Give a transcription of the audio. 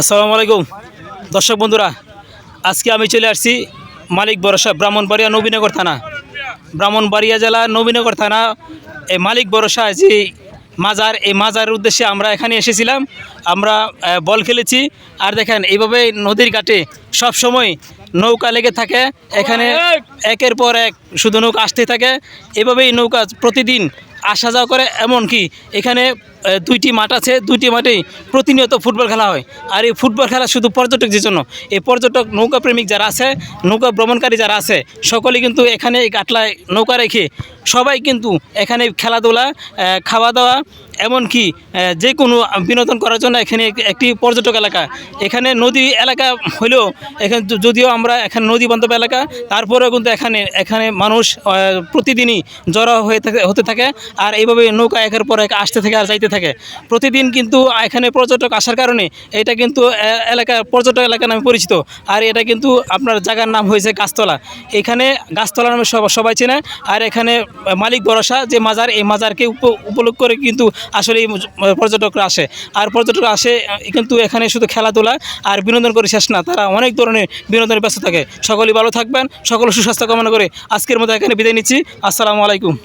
আসসালামু আলাইকুম। দর্শক বন্ধুরা, আজকে আমি চলে আসছি মালিক ভরসা ব্রাহ্মণবাড়িয়া নবীনগর থানা। ব্রাহ্মণবাড়িয়া জেলা নবীনগর থানা, এই মালিক ভরসা যে মাজার, এই মাজারের উদ্দেশ্যে আমরা এখানে এসেছিলাম। আমরা বল খেলেছি। আর দেখেন, এইভাবে নদীর ঘাটে সব সময় নৌকা লেগে থাকে। এখানে একের পর এক শুধু নৌকা আসতে থাকে। এভাবেই নৌকা প্রতিদিন আসা যাওয়া করে। এমনকি এখানে দুইটি মাঠ আছে, দুইটি মাঠেই প্রতিনিয়ত ফুটবল খেলা হয়। আর এই ফুটবল খেলা শুধু পর্যটকদের জন্য, এই পর্যটক নৌকা প্রেমিক যারা আছে, নৌকা ভ্রমণকারী যারা আছে সকলে কিন্তু এখানে এই কাটলায় নৌকা রেখে সবাই কিন্তু এখানে খেলাধুলা খাওয়া দাওয়া এমনকি যে কোনো বিনোদন করার জন্য এখানে এক- একটি পর্যটক এলাকা। এখানে নদী এলাকা হলেও এখানে যদিও আমরা এখানে নদী বান্ধব এলাকা, তারপরেও কিন্তু এখানে এখানে মানুষ প্রতিদিনই জড়ো হয়ে হতে থাকে, আর এইভাবে নৌকা একের পর এক আসতে থাকে আর যাইতে থাকে। প্রতিদিন কিন্তু এখানে পর্যটক আসার কারণে এটা কিন্তু এলাকা, পর্যটক এলাকা নামে পরিচিত। আর এটা কিন্তু আপনার জায়গার নাম হয়েছে গাছতলা। এখানে গাছতলা নামে সব- সবাই চেনে। আর এখানে মালিক ভরসা যে মাজার, এই মাজারকে উপ- উপলক্ষ করে কিন্তু আসলে পর্যটকরা আসে। আর পর্যটকরা আসে কিন্তু এখানে শুধু খেলাধুলা আর বিনোদন করে শেষ না। তারা অনেক ধরনের বিনোদনে ব্যস্ত থাকে। সকলেই ভালো থাকবেন, সকল সুস্বাস্থ্য কামনা করে আজকের মতো এখানে বিদায় নিচ্ছি। আসসালামু আলাইকুম।